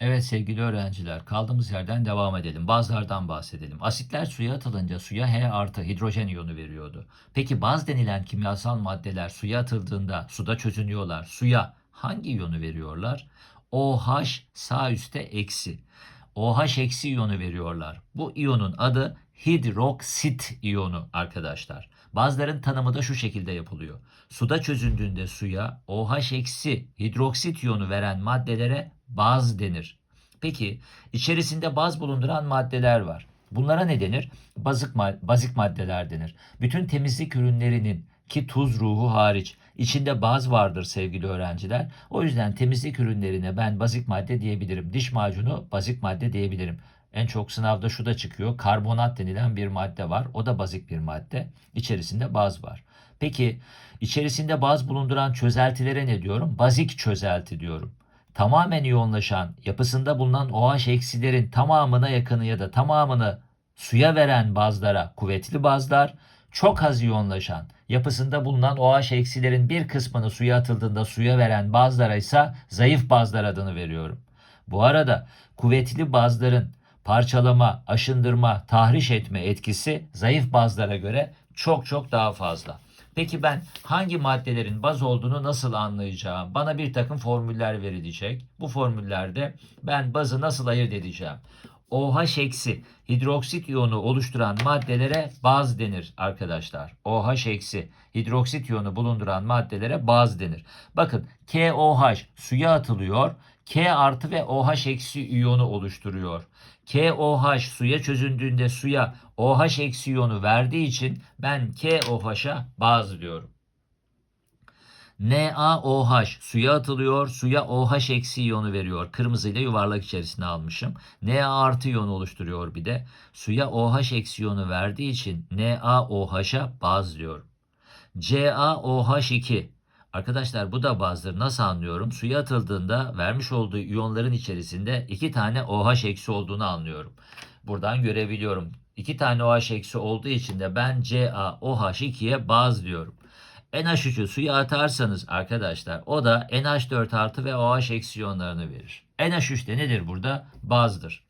Evet sevgili öğrenciler kaldığımız yerden devam edelim. Bazılardan bahsedelim. Asitler suya atılınca suya H artı hidrojen iyonu veriyordu. Peki baz denilen kimyasal maddeler suya atıldığında suda çözünüyorlar. Suya hangi iyonu veriyorlar? OH sağ üstte eksi. OH eksi iyonu veriyorlar. Bu iyonun adı hidroksit iyonu arkadaşlar. Bazıların tanımı da şu şekilde yapılıyor. Suda çözündüğünde suya OH eksi hidroksit iyonu veren maddelere baz denir. Peki içerisinde baz bulunduran maddeler var. Bunlara ne denir? Bazık, bazik maddeler denir. Bütün temizlik ürünlerinin ki tuz ruhu hariç içinde baz vardır sevgili öğrenciler. O yüzden temizlik ürünlerine ben bazik madde diyebilirim. Diş macunu bazik madde diyebilirim. En çok sınavda şu da çıkıyor. Karbonat denilen bir madde var. O da bazik bir madde. İçerisinde baz var. Peki içerisinde baz bulunduran çözeltilere ne diyorum? Bazik çözelti diyorum. Tamamen iyonlaşan, yapısında bulunan OH eksilerin tamamına yakını ya da tamamını suya veren bazlara kuvvetli bazlar, çok az iyonlaşan, yapısında bulunan OH eksilerin bir kısmını suya atıldığında suya veren bazlara ise zayıf bazlar adını veriyorum. Bu arada kuvvetli bazların parçalama, aşındırma, tahriş etme etkisi zayıf bazlara göre çok çok daha fazla. Peki ben hangi maddelerin baz olduğunu nasıl anlayacağım? Bana bir takım formüller verilecek. Bu formüllerde ben bazı nasıl ayırt edeceğim? OH eksi hidroksit iyonu oluşturan maddelere baz denir arkadaşlar. OH eksi hidroksit iyonu bulunduran maddelere baz denir. Bakın KOH suya atılıyor. K artı ve OH eksi iyonu oluşturuyor. KOH suya çözündüğünde suya OH eksi iyonu verdiği için ben KOH'a baz diyorum. NaOH suya atılıyor. Suya OH eksi iyonu veriyor. Kırmızıyla yuvarlak içerisine almışım. Na artı iyonu oluşturuyor bir de. Suya OH eksi iyonu verdiği için NaOH'a baz diyorum. CaOH2 Arkadaşlar bu da bazdır. Nasıl anlıyorum? Suya atıldığında vermiş olduğu iyonların içerisinde iki tane OH eksi olduğunu anlıyorum. Buradan görebiliyorum. İki tane OH eksi olduğu için de ben CaOH2'ye baz diyorum. NH3'ü suya atarsanız arkadaşlar o da NH4 artı ve OH eksi iyonlarını verir. NH3 de nedir burada? Bazdır.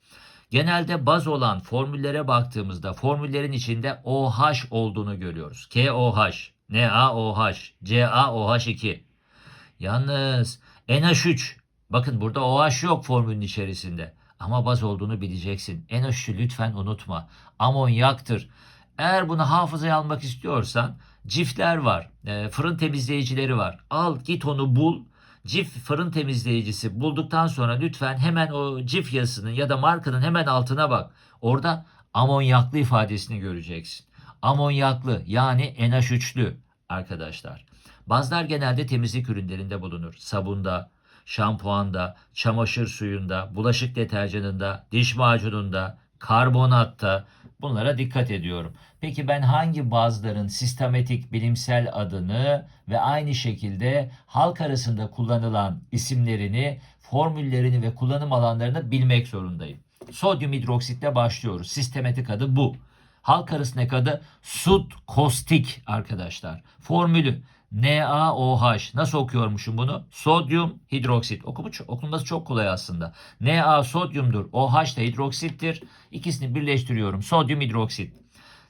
Genelde baz olan formüllere baktığımızda formüllerin içinde OH olduğunu görüyoruz. KOH, NaOH, CaOH2. Yalnız NH3 bakın burada OH yok formülün içerisinde. Ama baz olduğunu bileceksin. NH3'ü lütfen unutma. Amonyaktır. Eğer bunu hafızaya almak istiyorsan cifler var. e, fırın temizleyicileri var. Al git onu bul. Cif fırın temizleyicisi bulduktan sonra lütfen hemen o cif yazısının ya da markanın hemen altına bak. Orada amonyaklı ifadesini göreceksin. Amonyaklı yani NH3'lü arkadaşlar. Bazlar genelde temizlik ürünlerinde bulunur. Sabunda, şampuanda, çamaşır suyunda, bulaşık deterjanında, diş macununda, karbonatta bunlara dikkat ediyorum. Peki ben hangi bazların sistematik bilimsel adını ve aynı şekilde halk arasında kullanılan isimlerini, formüllerini ve kullanım alanlarını bilmek zorundayım. Sodyum hidroksitle başlıyoruz. Sistematik adı bu. Halk arasındaki adı sud kostik arkadaşlar. Formülü NaOH. Nasıl okuyormuşum bunu? Sodyum hidroksit. Okumu, okunması çok kolay aslında. Na sodyumdur. OH da hidroksittir. İkisini birleştiriyorum. Sodyum hidroksit.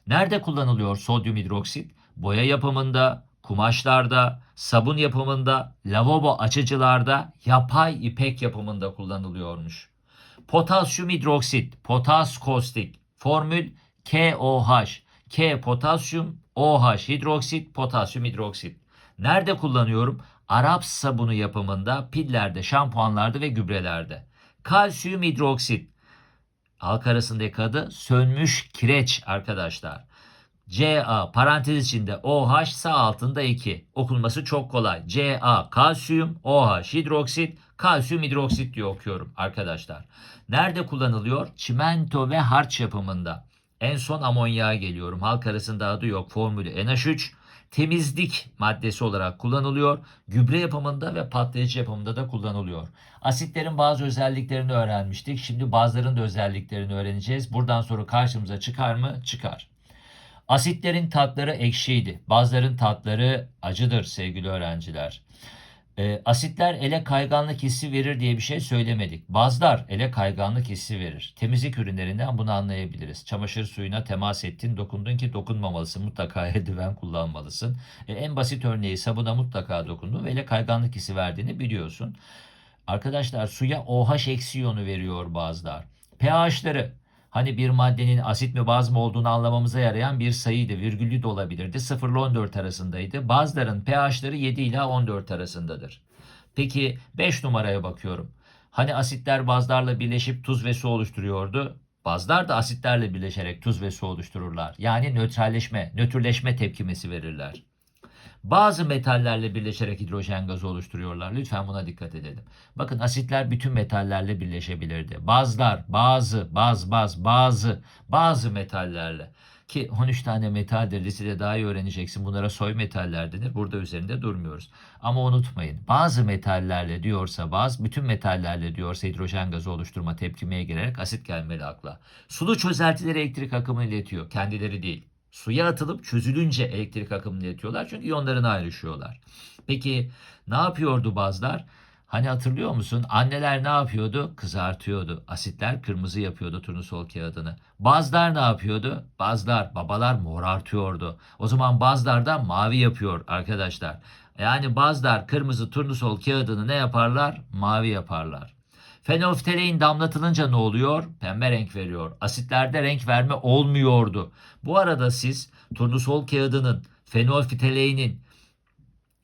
Nerede kullanılıyor sodyum hidroksit? Boya yapımında, kumaşlarda, sabun yapımında, lavabo açıcılarda, yapay ipek yapımında kullanılıyormuş. Potasyum hidroksit, potas kostik. Formül KOH. K potasyum, OH hidroksit, potasyum hidroksit. Nerede kullanıyorum? Arap sabunu yapımında, pillerde, şampuanlarda ve gübrelerde. Kalsiyum hidroksit. Halk arasındaki adı sönmüş kireç arkadaşlar. Ca parantez içinde OH sağ altında 2. Okunması çok kolay. Ca kalsiyum, OH hidroksit, kalsiyum hidroksit diye okuyorum arkadaşlar. Nerede kullanılıyor? Çimento ve harç yapımında. En son amonyağa geliyorum. Halk arasında adı yok. Formülü NH3 temizlik maddesi olarak kullanılıyor. Gübre yapımında ve patlayıcı yapımında da kullanılıyor. Asitlerin bazı özelliklerini öğrenmiştik. Şimdi bazıların da özelliklerini öğreneceğiz. Buradan sonra karşımıza çıkar mı? Çıkar. Asitlerin tatları ekşiydi. Bazıların tatları acıdır sevgili öğrenciler. E, asitler ele kayganlık hissi verir diye bir şey söylemedik. Bazlar ele kayganlık hissi verir. Temizlik ürünlerinden bunu anlayabiliriz. Çamaşır suyuna temas ettin, dokundun ki dokunmamalısın. Mutlaka eldiven kullanmalısın. E, en basit örneği sabuna mutlaka dokundun ve ele kayganlık hissi verdiğini biliyorsun. Arkadaşlar suya OH eksi iyonu veriyor bazılar. pH'ları hani bir maddenin asit mi baz mı olduğunu anlamamıza yarayan bir sayıydı. Virgüllü de olabilirdi. 0 ile 14 arasındaydı. Bazıların pH'ları 7 ile 14 arasındadır. Peki 5 numaraya bakıyorum. Hani asitler bazlarla birleşip tuz ve su oluşturuyordu. Bazlar da asitlerle birleşerek tuz ve su oluştururlar. Yani nötralleşme, nötrleşme tepkimesi verirler. Bazı metallerle birleşerek hidrojen gazı oluşturuyorlar. Lütfen buna dikkat edelim. Bakın asitler bütün metallerle birleşebilirdi. Bazlar, bazı, baz, baz, bazı, bazı metallerle. Ki 13 tane metaldir. Lisede daha iyi öğreneceksin. Bunlara soy metaller denir. Burada üzerinde durmuyoruz. Ama unutmayın. Bazı metallerle diyorsa baz, bütün metallerle diyorsa hidrojen gazı oluşturma tepkimeye girerek asit gelmeli akla. Sulu çözeltileri elektrik akımını iletiyor. Kendileri değil. Suya atılıp çözülünce elektrik akımını iletiyorlar çünkü iyonlarına ayrışıyorlar. Peki ne yapıyordu bazlar? Hani hatırlıyor musun? Anneler ne yapıyordu? Kızartıyordu. Asitler kırmızı yapıyordu turnusol kağıdını. Bazlar ne yapıyordu? Bazlar, babalar morartıyordu. O zaman bazlar da mavi yapıyor arkadaşlar. Yani bazlar kırmızı turnusol kağıdını ne yaparlar? Mavi yaparlar. Fenolftalein damlatılınca ne oluyor? Pembe renk veriyor. Asitlerde renk verme olmuyordu. Bu arada siz turnusol kağıdının, fenolftaleinin,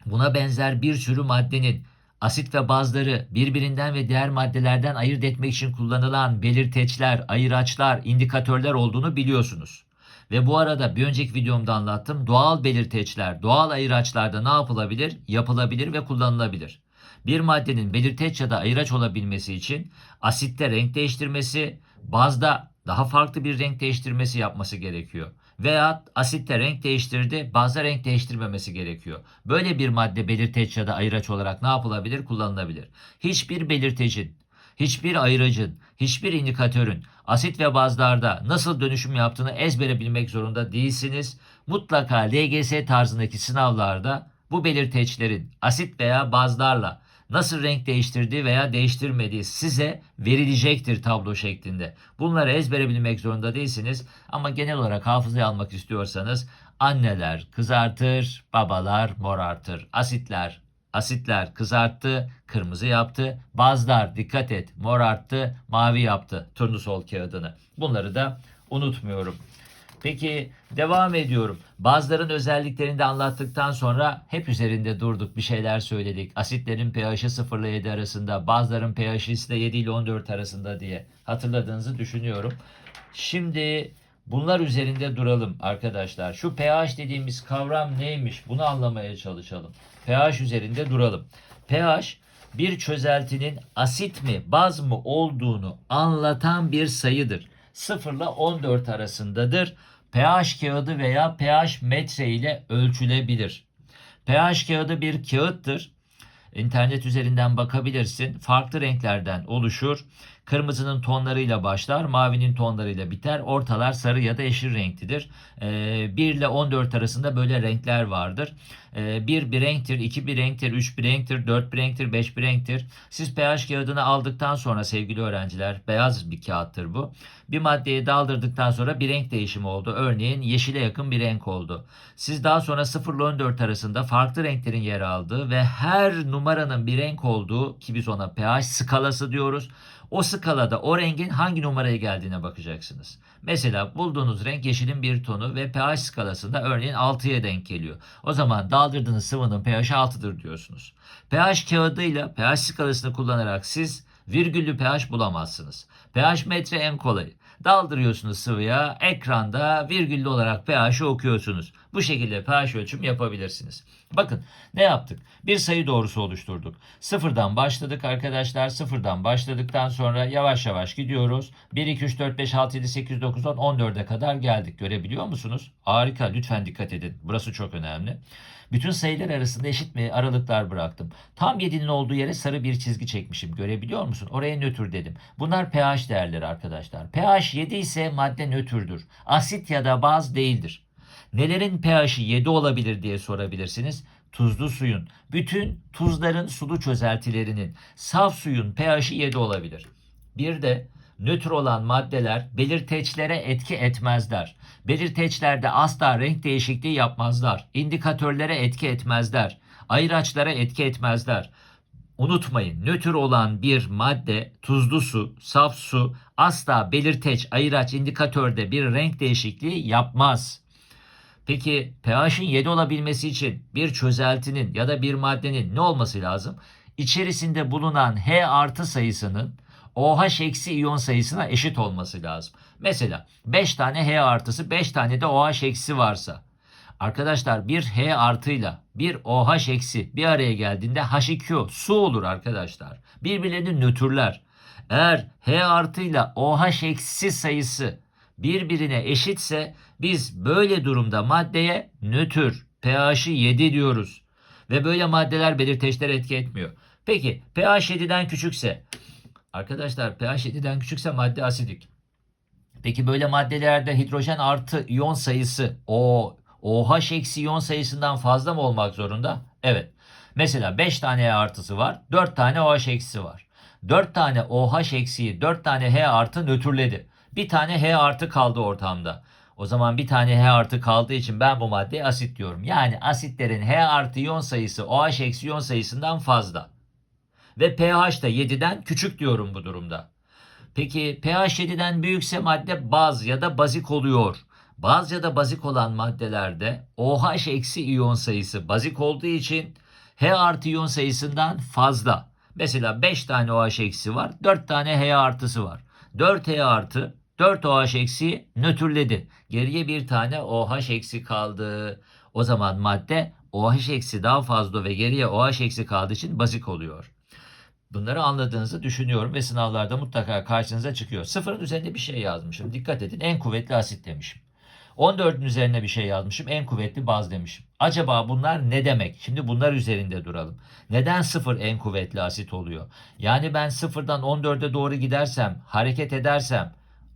buna benzer bir sürü maddenin asit ve bazları birbirinden ve diğer maddelerden ayırt etmek için kullanılan belirteçler, ayıraçlar, indikatörler olduğunu biliyorsunuz. Ve bu arada bir önceki videomda anlattım. Doğal belirteçler, doğal ayıraçlarda ne yapılabilir? Yapılabilir ve kullanılabilir. Bir maddenin belirteç ya da ayıraç olabilmesi için asitte renk değiştirmesi, bazda daha farklı bir renk değiştirmesi yapması gerekiyor. Veya asitte renk değiştirdi, bazda renk değiştirmemesi gerekiyor. Böyle bir madde belirteç ya da ayıraç olarak ne yapılabilir? Kullanılabilir. Hiçbir belirtecin, hiçbir ayıracın, hiçbir indikatörün asit ve bazlarda nasıl dönüşüm yaptığını ezbere bilmek zorunda değilsiniz. Mutlaka LGS tarzındaki sınavlarda bu belirteçlerin asit veya bazlarla nasıl renk değiştirdiği veya değiştirmediği size verilecektir tablo şeklinde. Bunları ezbere bilmek zorunda değilsiniz ama genel olarak hafızaya almak istiyorsanız anneler kızartır, babalar morartır. Asitler Asitler kızarttı, kırmızı yaptı. Bazlar dikkat et morarttı, mavi yaptı turnusol kağıdını. Bunları da unutmuyorum. Peki devam ediyorum. Bazıların özelliklerini de anlattıktan sonra hep üzerinde durduk, bir şeyler söyledik. Asitlerin pH'i 0 ile 7 arasında, bazıların pH'i ise 7 ile 14 arasında diye hatırladığınızı düşünüyorum. Şimdi bunlar üzerinde duralım arkadaşlar. Şu pH dediğimiz kavram neymiş? Bunu anlamaya çalışalım. pH üzerinde duralım. pH bir çözeltinin asit mi, baz mı olduğunu anlatan bir sayıdır. 0 ile 14 arasındadır pH kağıdı veya pH metre ile ölçülebilir. pH kağıdı bir kağıttır. İnternet üzerinden bakabilirsin. Farklı renklerden oluşur. Kırmızının tonlarıyla başlar, mavinin tonlarıyla biter. Ortalar sarı ya da yeşil renklidir. Ee, 1 ile 14 arasında böyle renkler vardır. Ee, 1 bir renktir, 2 bir renktir, 3 bir renktir, 4 bir renktir, 5 bir renktir. Siz pH kağıdını aldıktan sonra sevgili öğrenciler, beyaz bir kağıttır bu. Bir maddeye daldırdıktan sonra bir renk değişimi oldu. Örneğin yeşile yakın bir renk oldu. Siz daha sonra 0 ile 14 arasında farklı renklerin yer aldığı ve her numaranın bir renk olduğu ki biz ona pH skalası diyoruz. O skalada o rengin hangi numaraya geldiğine bakacaksınız. Mesela bulduğunuz renk yeşilin bir tonu ve pH skalasında örneğin 6'ya denk geliyor. O zaman daldırdığınız sıvının pH'i 6'dır diyorsunuz. pH kağıdıyla pH skalasını kullanarak siz virgüllü pH bulamazsınız. pH metre en kolayı. Daldırıyorsunuz sıvıya, ekranda virgüllü olarak pH'i okuyorsunuz. Bu şekilde pH ölçüm yapabilirsiniz. Bakın ne yaptık? Bir sayı doğrusu oluşturduk. Sıfırdan başladık arkadaşlar. Sıfırdan başladıktan sonra yavaş yavaş gidiyoruz. 1, 2, 3, 4, 5, 6, 7, 8, 9, 10, 14'e kadar geldik. Görebiliyor musunuz? Harika. Lütfen dikkat edin. Burası çok önemli. Bütün sayılar arasında eşit mi aralıklar bıraktım. Tam 7'nin olduğu yere sarı bir çizgi çekmişim. Görebiliyor musun? Oraya nötr dedim. Bunlar pH değerleri arkadaşlar. pH 7 ise madde nötrdür. Asit ya da baz değildir. Nelerin pH'i 7 olabilir diye sorabilirsiniz. tuzlu suyun, bütün tuzların sulu çözeltilerinin, saf suyun pH'i 7 olabilir. Bir de nötr olan maddeler belirteçlere etki etmezler. Belirteçlerde asla renk değişikliği yapmazlar. İndikatörlere etki etmezler. Ayıraçlara etki etmezler. Unutmayın nötr olan bir madde tuzlu su, saf su asla belirteç, ayıraç, indikatörde bir renk değişikliği yapmaz. Peki pH'in 7 olabilmesi için bir çözeltinin ya da bir maddenin ne olması lazım? İçerisinde bulunan H artı sayısının OH eksi iyon sayısına eşit olması lazım. Mesela 5 tane H artısı 5 tane de OH eksi varsa Arkadaşlar bir H artıyla bir OH eksi bir araya geldiğinde H2O su olur arkadaşlar. Birbirlerini nötrler. Eğer H artıyla OH eksi sayısı birbirine eşitse biz böyle durumda maddeye nötr pH'i 7 diyoruz. Ve böyle maddeler belirteçlere etki etmiyor. Peki pH 7'den küçükse arkadaşlar pH 7'den küçükse madde asidik. Peki böyle maddelerde hidrojen artı iyon sayısı o OH eksi iyon sayısından fazla mı olmak zorunda? Evet. Mesela 5 tane H artısı var. 4 tane OH eksisi var. 4 tane OH eksiği 4 tane H artı nötrledi. Bir tane H artı kaldı ortamda. O zaman bir tane H artı kaldığı için ben bu maddeye asit diyorum. Yani asitlerin H artı iyon sayısı OH eksi iyon sayısından fazla. Ve pH da 7'den küçük diyorum bu durumda. Peki pH 7'den büyükse madde baz ya da bazik oluyor. Baz ya da bazik olan maddelerde OH eksi iyon sayısı bazik olduğu için H artı iyon sayısından fazla. Mesela 5 tane OH eksi var, 4 tane H artısı var. 4 H artı, 4 OH eksi nötrledi. Geriye bir tane OH eksi kaldı. O zaman madde OH eksi daha fazla ve geriye OH eksi kaldığı için bazik oluyor. Bunları anladığınızı düşünüyorum ve sınavlarda mutlaka karşınıza çıkıyor. Sıfırın üzerinde bir şey yazmışım. Dikkat edin en kuvvetli asit demişim. 14'ün üzerine bir şey yazmışım. En kuvvetli baz demişim. Acaba bunlar ne demek? Şimdi bunlar üzerinde duralım. Neden sıfır en kuvvetli asit oluyor? Yani ben sıfırdan 14'e doğru gidersem, hareket edersem,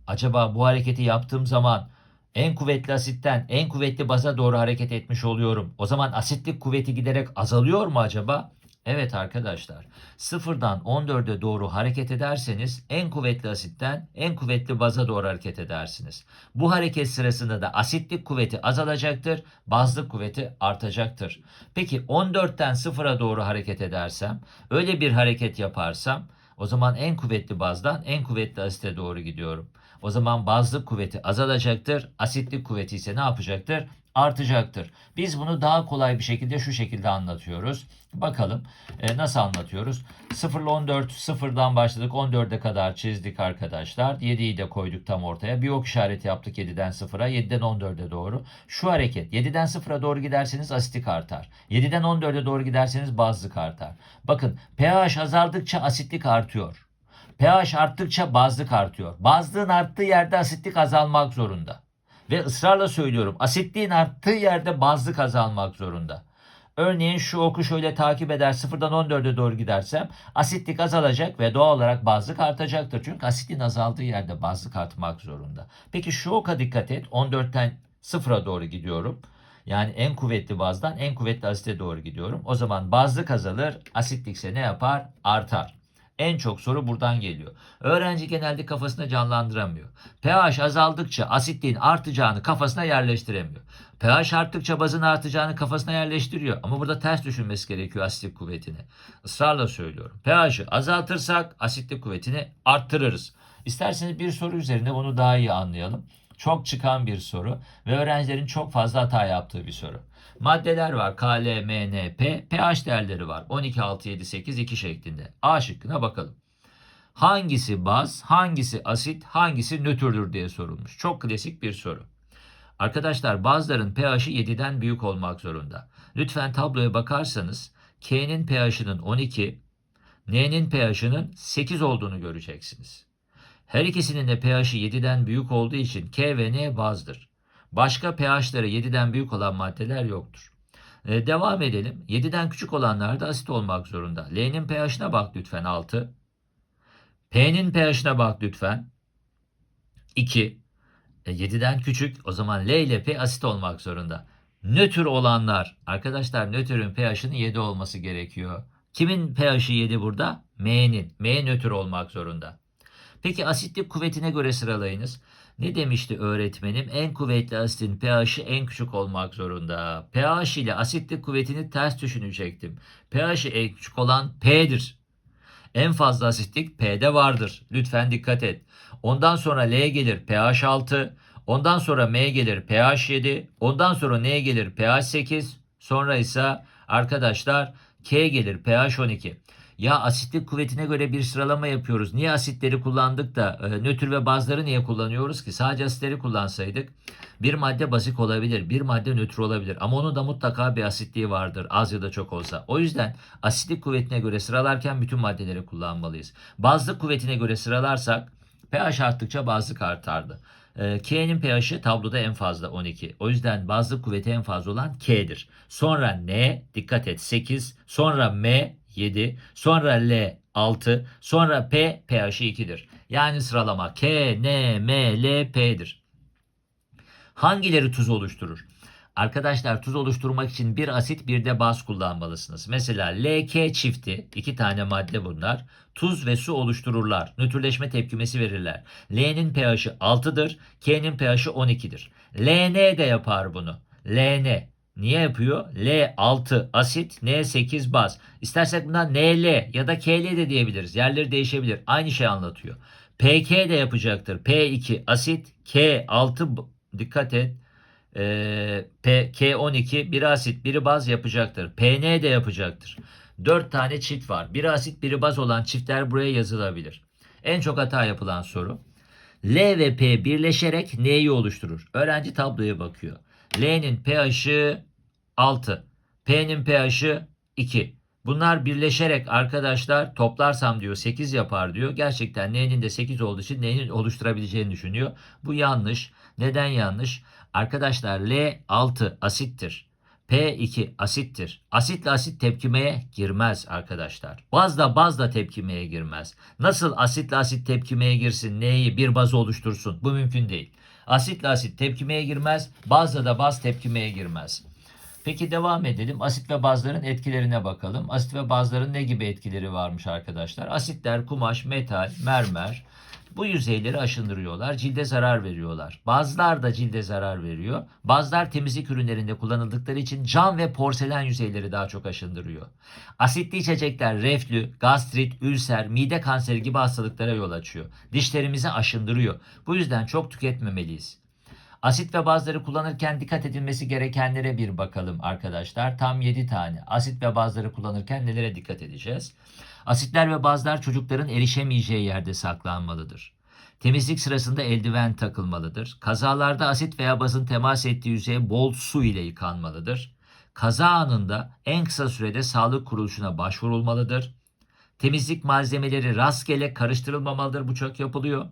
acaba bu hareketi yaptığım zaman en kuvvetli asitten en kuvvetli baza doğru hareket etmiş oluyorum. O zaman asitlik kuvveti giderek azalıyor mu acaba? Evet arkadaşlar sıfırdan 14'e doğru hareket ederseniz en kuvvetli asitten en kuvvetli baza doğru hareket edersiniz. Bu hareket sırasında da asitlik kuvveti azalacaktır, bazlık kuvveti artacaktır. Peki 14'ten sıfıra doğru hareket edersem, öyle bir hareket yaparsam o zaman en kuvvetli bazdan en kuvvetli asite doğru gidiyorum. O zaman bazlık kuvveti azalacaktır, asitlik kuvveti ise ne yapacaktır? Artacaktır. Biz bunu daha kolay bir şekilde şu şekilde anlatıyoruz. Bakalım e, nasıl anlatıyoruz? 0 ile 14 sıfırdan başladık 14'e kadar çizdik arkadaşlar. 7'yi de koyduk tam ortaya. Bir ok işareti yaptık 7'den 0'a 7'den 14'e doğru. Şu hareket 7'den 0'a doğru giderseniz asitik artar. 7'den 14'e doğru giderseniz bazlık artar. Bakın pH azaldıkça asitlik artıyor. pH arttıkça bazlık artıyor. Bazlığın arttığı yerde asitlik azalmak zorunda. Ve ısrarla söylüyorum asitliğin arttığı yerde bazlık azalmak zorunda. Örneğin şu oku şöyle takip eder 0'dan 14'e doğru gidersem asitlik azalacak ve doğal olarak bazlık artacaktır. Çünkü asitliğin azaldığı yerde bazlık artmak zorunda. Peki şu oka dikkat et 14'ten 0'a doğru gidiyorum. Yani en kuvvetli bazdan en kuvvetli asite doğru gidiyorum. O zaman bazlık azalır, asitlikse ne yapar? Artar. En çok soru buradan geliyor. Öğrenci genelde kafasında canlandıramıyor. pH azaldıkça asitliğin artacağını kafasına yerleştiremiyor. pH arttıkça bazın artacağını kafasına yerleştiriyor. Ama burada ters düşünmesi gerekiyor asitlik kuvvetini. Israrla söylüyorum. pH'ı azaltırsak asitlik kuvvetini arttırırız. İsterseniz bir soru üzerinde bunu daha iyi anlayalım. Çok çıkan bir soru ve öğrencilerin çok fazla hata yaptığı bir soru. Maddeler var. K, L, M, N, P. pH değerleri var. 12, 6, 7, 8, 2 şeklinde. A şıkkına bakalım. Hangisi baz, hangisi asit, hangisi nötrdür diye sorulmuş. Çok klasik bir soru. Arkadaşlar bazların pH'i 7'den büyük olmak zorunda. Lütfen tabloya bakarsanız K'nin pH'ının 12, N'nin pH'ının 8 olduğunu göreceksiniz. Her ikisinin de pH'i 7'den büyük olduğu için K ve N bazdır. Başka pH'ları 7'den büyük olan maddeler yoktur. Ee, devam edelim. 7'den küçük olanlar da asit olmak zorunda. L'nin pH'ine bak lütfen 6. P'nin pH'ine bak lütfen 2. E, 7'den küçük o zaman L ile P asit olmak zorunda. Nötr olanlar. Arkadaşlar nötrün pH'inin 7 olması gerekiyor. Kimin pH'i 7 burada? M'nin. M nötr olmak zorunda. Peki asitlik kuvvetine göre sıralayınız. Ne demişti öğretmenim? En kuvvetli asitin pH'i en küçük olmak zorunda. pH ile asitlik kuvvetini ters düşünecektim. pH'i en küçük olan P'dir. En fazla asitlik P'de vardır. Lütfen dikkat et. Ondan sonra L gelir pH 6. Ondan sonra M gelir pH 7. Ondan sonra N gelir pH 8. Sonra ise arkadaşlar K gelir pH 12. Ya asitlik kuvvetine göre bir sıralama yapıyoruz. Niye asitleri kullandık da e, nötr ve bazları niye kullanıyoruz ki? Sadece asitleri kullansaydık bir madde bazik olabilir, bir madde nötr olabilir. Ama onun da mutlaka bir asitliği vardır az ya da çok olsa. O yüzden asitlik kuvvetine göre sıralarken bütün maddeleri kullanmalıyız. Bazlık kuvvetine göre sıralarsak pH arttıkça bazlık artardı. E, K'nin pH'i tabloda en fazla 12. O yüzden bazlık kuvveti en fazla olan K'dir. Sonra N, dikkat et 8. Sonra M 7. Sonra L 6. Sonra P pH'i 2'dir. Yani sıralama K, N, M, L, P'dir. Hangileri tuz oluşturur? Arkadaşlar tuz oluşturmak için bir asit bir de baz kullanmalısınız. Mesela LK çifti iki tane madde bunlar. Tuz ve su oluştururlar. Nötrleşme tepkimesi verirler. L'nin pH'i 6'dır. K'nin pH'i 12'dir. LN de yapar bunu. LN. Niye yapıyor? L6 asit, N8 baz. İstersek buna NL ya da KL de diyebiliriz. Yerleri değişebilir. Aynı şey anlatıyor. PK de yapacaktır. P2 asit, K6 dikkat et. Ee, P, K12 biri asit biri baz yapacaktır. PN de yapacaktır. 4 tane çift var. Biri asit biri baz olan çiftler buraya yazılabilir. En çok hata yapılan soru. L ve P birleşerek N'yi oluşturur. Öğrenci tabloya bakıyor. L'nin pH'i 6. P'nin pH'i 2. Bunlar birleşerek arkadaşlar toplarsam diyor 8 yapar diyor. Gerçekten N'nin de 8 olduğu için N'nin oluşturabileceğini düşünüyor. Bu yanlış. Neden yanlış? Arkadaşlar L6 asittir. P2 asittir. Asitle asit tepkimeye girmez arkadaşlar. Bazla bazla tepkimeye girmez. Nasıl asitle asit tepkimeye girsin neyi bir baz oluştursun? Bu mümkün değil. Asitle asit tepkimeye girmez. Bazla da baz tepkimeye girmez. Peki devam edelim. Asit ve bazların etkilerine bakalım. Asit ve bazların ne gibi etkileri varmış arkadaşlar? Asitler kumaş, metal, mermer bu yüzeyleri aşındırıyorlar. Cilde zarar veriyorlar. Bazılar da cilde zarar veriyor. Bazılar temizlik ürünlerinde kullanıldıkları için cam ve porselen yüzeyleri daha çok aşındırıyor. Asitli içecekler reflü, gastrit, ülser, mide kanseri gibi hastalıklara yol açıyor. Dişlerimizi aşındırıyor. Bu yüzden çok tüketmemeliyiz. Asit ve bazları kullanırken dikkat edilmesi gerekenlere bir bakalım arkadaşlar. Tam 7 tane. Asit ve bazları kullanırken nelere dikkat edeceğiz? Asitler ve bazlar çocukların erişemeyeceği yerde saklanmalıdır. Temizlik sırasında eldiven takılmalıdır. Kazalarda asit veya bazın temas ettiği yüzey bol su ile yıkanmalıdır. Kaza anında en kısa sürede sağlık kuruluşuna başvurulmalıdır. Temizlik malzemeleri rastgele karıştırılmamalıdır. Bu çok yapılıyor.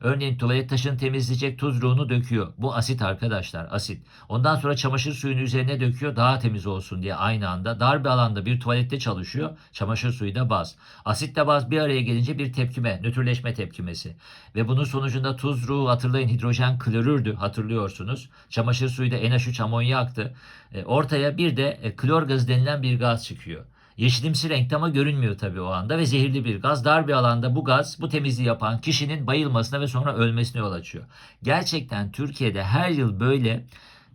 Örneğin tuvalet taşını temizleyecek tuz ruhunu döküyor. Bu asit arkadaşlar asit. Ondan sonra çamaşır suyunu üzerine döküyor daha temiz olsun diye aynı anda. Dar bir alanda bir tuvalette çalışıyor. Çamaşır suyu da baz. Asitle baz bir araya gelince bir tepkime, nötrleşme tepkimesi. Ve bunun sonucunda tuz ruhu hatırlayın hidrojen klorürdü hatırlıyorsunuz. Çamaşır suyu da NH3 amonyaktı. E, ortaya bir de e, klor gazı denilen bir gaz çıkıyor. Yeşilimsi renkte ama görünmüyor tabii o anda ve zehirli bir gaz. Dar bir alanda bu gaz bu temizliği yapan kişinin bayılmasına ve sonra ölmesine yol açıyor. Gerçekten Türkiye'de her yıl böyle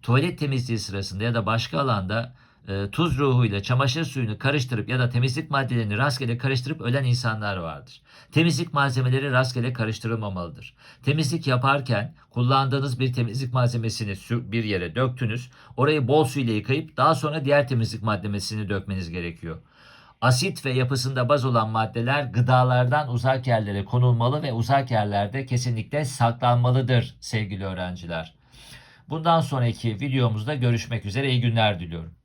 tuvalet temizliği sırasında ya da başka alanda e, tuz ruhuyla çamaşır suyunu karıştırıp ya da temizlik maddelerini rastgele karıştırıp ölen insanlar vardır. Temizlik malzemeleri rastgele karıştırılmamalıdır. Temizlik yaparken kullandığınız bir temizlik malzemesini bir yere döktünüz. Orayı bol su ile yıkayıp daha sonra diğer temizlik malzemesini dökmeniz gerekiyor. Asit ve yapısında baz olan maddeler gıdalardan uzak yerlere konulmalı ve uzak yerlerde kesinlikle saklanmalıdır sevgili öğrenciler. Bundan sonraki videomuzda görüşmek üzere iyi günler diliyorum.